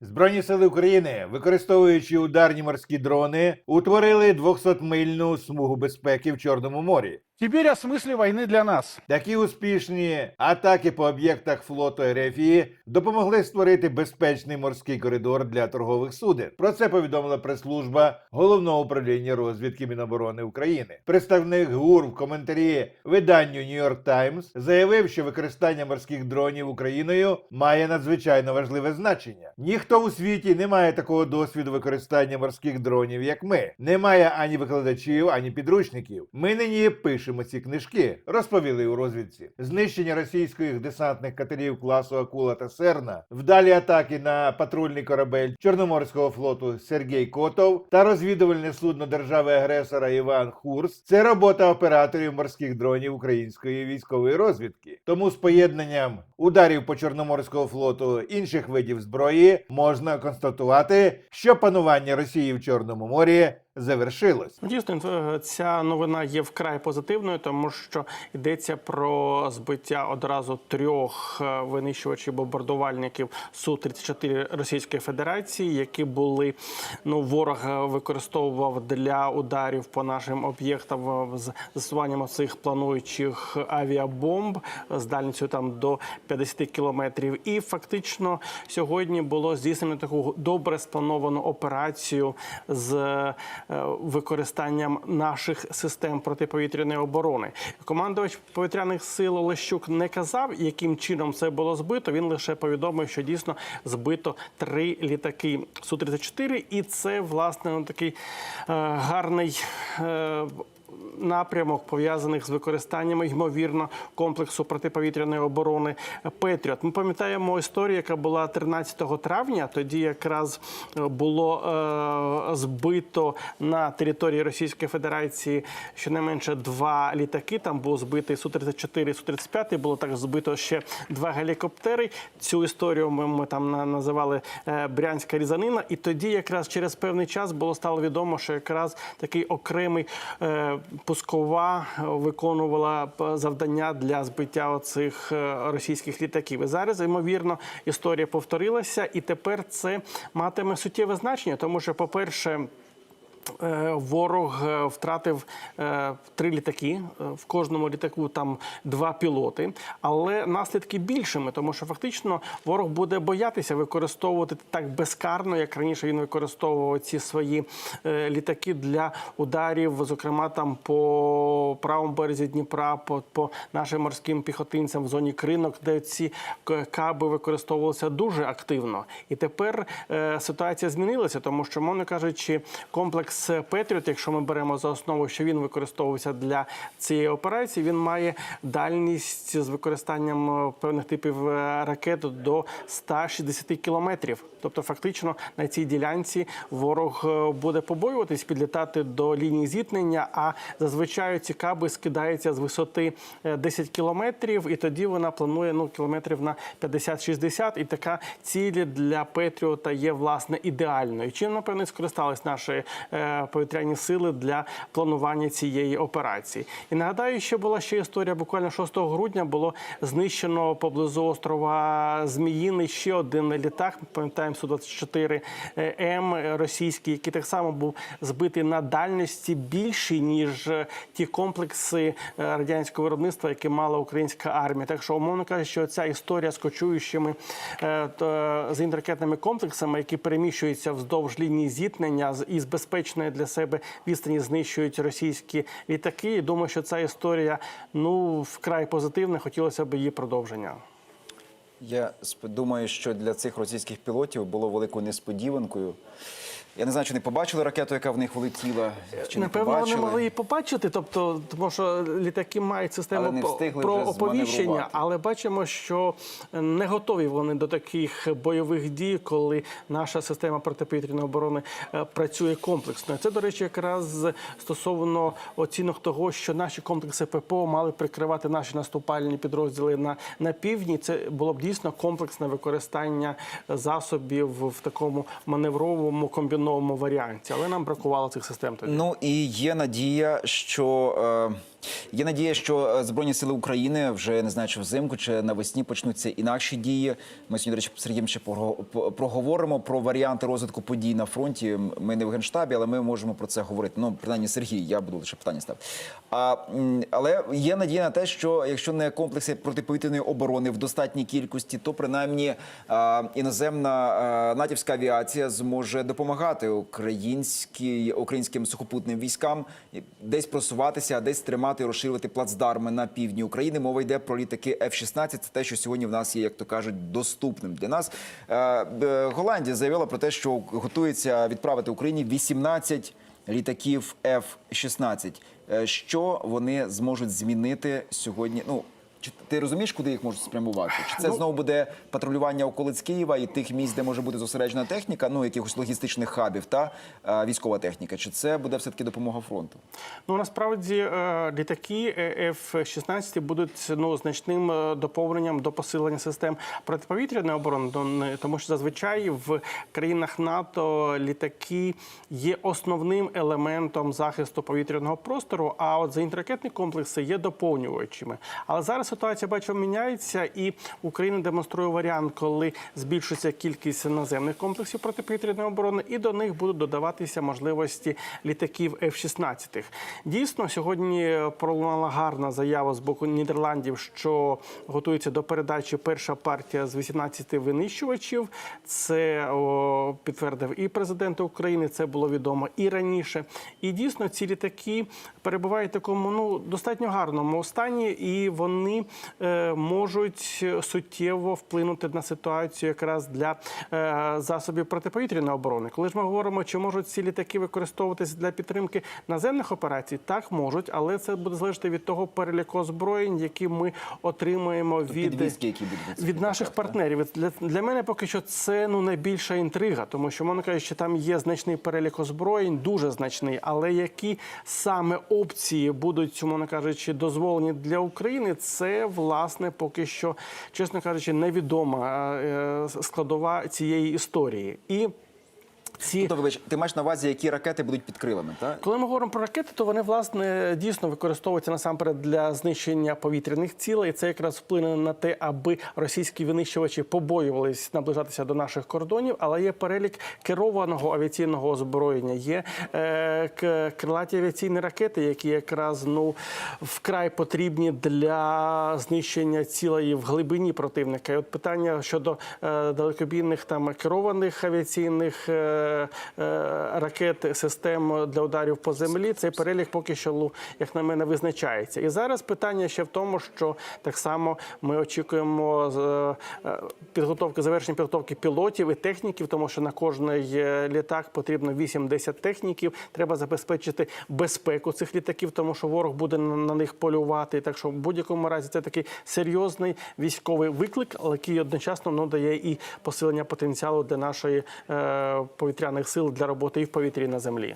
Збройні сили України, використовуючи ударні морські дрони, утворили 200-мильну смугу безпеки в Чорному морі. Теперь о смысле войны для нас. Такі успішні атаки по об'єктах флоту РФІ допомогли створити безпечний морський коридор для торгових суден. Про це повідомила прес-служба головного управління розвідки Міноборони України. Представник ГУР в коментарі виданню New York Times заявив, що використання морських дронів Україною має надзвичайно важливе значення. Ніхто у світі не має такого досвіду використання морських дронів, як ми. Немає ані викладачів, ані підручників. Ми нині пишемо ці книжки, розповіли у розвідці. Знищення російських десантних катерів класу Акула та Серна, вдалі атаки на патрульний корабель Чорноморського флоту Сергій Котов та розвідувальне судно держави-агресора Іван Хурс. Це робота операторів морських дронів української військової розвідки. Тому з поєднанням ударів по Чорноморського флоту інших видів зброї можна констатувати, що панування Росії в Чорному морі завершилось. Дійсно, е, ця новина є вкрай позитивною, тому що йдеться про збиття одразу трьох е, винищувачів бомбардувальників су 34 Російської Федерації, які були ну ворог е, використовував для ударів по нашим об'єктам з застосуванням цих плануючих авіабомб з дальністю там до 50 кілометрів. І фактично сьогодні було здійснено таку добре сплановану операцію з використанням наших систем протиповітряної оборони. Командувач повітряних сил Олещук не казав, яким чином це було збито. Він лише повідомив, що дійсно збито три літаки су 34 і це власне ну, такий е, гарний. Напрямок пов'язаних з використанням ймовірно комплексу протиповітряної оборони Петріот. Ми пам'ятаємо історію, яка була 13 травня. Тоді якраз е, було е, збито на території Російської Федерації щонайменше два літаки. Там був збитий су 34 су 35 Було так збито ще два гелікоптери. Цю історію ми, ми там на- називали е, Брянська різанина. І тоді, якраз через певний час, було стало відомо, що якраз такий окремий е, пускова е, виконувала завдання для збиття оцих е, російських літаків. І зараз, ймовірно, історія повторилася, і тепер це матиме суттєве значення, тому що, по-перше, Е, Ворог е, втратив е, три літаки. Е, В кожному літаку там два пілоти, але наслідки більшими, тому що фактично ворог буде боятися використовувати так безкарно, як раніше він використовував ці свої е, літаки для ударів, зокрема там по правому березі Дніпра, по, по нашим морським піхотинцям в зоні кринок, де ці каби використовувалися дуже активно. І тепер е, ситуація змінилася, тому що, мовно кажучи, комплекс Петріот, якщо ми беремо за основу, що він використовувався для цієї операції, він має дальність з використанням е, певних типів е, ракет до 160 кілометрів. Тобто, фактично на цій ділянці ворог е, буде побоюватись підлітати до лінії зіткнення. А зазвичай ці каби скидаються з висоти е, 10 кілометрів, і тоді вона планує ну кілометрів на 50-60. І така ціль для Петріота є власне ідеальною. Чим напевне скористались наші повітряні сили для планування цієї операції? І нагадаю, ще була ще історія. Буквально 6 грудня було знищено поблизу острова Зміїний ще один літак. Ми пам'ятаємо су 24 М російський, який так само був збитий на дальності більші ніж е, ті комплекси е, радянського виробництва, які мала українська армія. Так що, умовно кажучи, що ця історія з кочуючими е, з інтеркетними комплексами, які переміщуються вздовж лінії зіткнення з- і з безпечної для себе відстані знищують російські літаки. І думаю, що ця історія ну вкрай позитивна. Хотілося б її продовження. Я думаю, що для цих російських пілотів було великою несподіванкою. Я не знаю, чи не побачили ракету, яка в них влетіла, чи не Напевно, побачили. вони могли її побачити, тобто, тому що літаки мають систему Але не про оповіщення, але бачимо, що не готові вони до таких бойових дій, коли наша система протиповітряної оборони е, працює комплексно. Це, до речі, якраз стосовно оцінок того, що наші комплекси ППО мали прикривати наші наступальні підрозділи на, на півдні. Це було б дійсно комплексне використання засобів в такому маневровому комбінованому варіанті. Але нам бракувало цих систем тоді. Ну і є надія, що е, Є надія, що е, Збройні сили України вже не знаю, чи взимку чи навесні почнуться інакші дії. Ми сьогодні, до речі, Сергієм ще проговоримо про варіанти розвитку подій на фронті. Ми не в генштабі, але ми можемо про це говорити. Ну, принаймні, Сергій, я буду лише питання ставити. А, але є надія на те, що якщо не комплекси протиповітряної оборони в достатній кількості, то принаймні а, іноземна а, натівська авіація зможе допомагати українській українським сухопутним військам десь просуватися, а десь тримати, розширювати плацдарми на півдні України. Мова йде про літаки F-16. Це те, що сьогодні в нас є, як то кажуть, доступним для нас. Е, Голландія заявила про те, що готується відправити Україні 18 літаків F-16. Е, Що вони зможуть змінити сьогодні? Ну чи ти розумієш, куди їх можуть спрямувати? Чи це знову буде патрулювання околиць Києва і тих місць, де може бути зосереджена техніка, ну якихось логістичних хабів та е, військова техніка? Чи це буде все таки допомога фронту? Ну насправді е, літаки е, F-16 будуть ну значним е, доповненням до посилення систем протиповітряної оборони, Ну, тому що зазвичай в країнах НАТО літаки є основним елементом захисту повітряного простору. А от зенітно-ракетні комплекси є доповнювачими. Але зараз ситуація бачу міняється, і Україна демонструє варіант, коли збільшується кількість наземних комплексів протиповітряної оборони, і до них будуть додаватися можливості літаків F-16. Дійсно, сьогодні пролунала гарна заява з боку Нідерландів, що готується до передачі перша партія з 18 винищувачів. Це о, підтвердив і президент України. Це було відомо і раніше. І дійсно ці літаки перебувають в такому ну достатньо гарному стані, і вони е, можуть суттєво вплинути на ситуацію якраз для е, засобів протиповітряної оборони. Коли ж ми говоримо, чи можуть ці літаки використовуватися для підтримки наземних операцій, так можуть, але це буде залежати від того переліку озброєнь, які ми отримуємо від, підвізки, які будуть від наших партнерів. Для, для мене поки що це ну найбільша інтрига, тому що мовно кажучи, там є значний перелік озброєнь, дуже значний. Але які саме опції будуть, мовно кажучи, дозволені для України, це власне поки що, чесно кажучи, невідома е, складова цієї історії. І ці Тобто, вибач, ти маєш на увазі, які ракети будуть під крилами, так? коли ми говоримо про ракети, то вони власне дійсно використовуються насамперед для знищення повітряних цілей. І Це якраз вплине на те, аби російські винищувачі побоювались наближатися до наших кордонів. Але є перелік керованого авіаційного озброєння. Є е, к- крилаті авіаційні ракети, які якраз ну вкрай потрібні для знищення цілей в глибині противника. І от питання щодо е, далекобійних там керованих авіаційних. Е, ракет систем для ударів по землі. Цей перелік поки що, ну, як на мене, визначається. І зараз питання ще в тому, що так само ми очікуємо е, е, підготовки завершення підготовки пілотів і техніків, тому що на кожний е, літак потрібно 8-10 техніків. Треба забезпечити безпеку цих літаків, тому що ворог буде на них полювати. Так що в будь-якому разі це такий серйозний військовий виклик, але який одночасно ну, дає і посилення потенціалу для нашої е, повітряних сил для роботи і в повітрі на землі.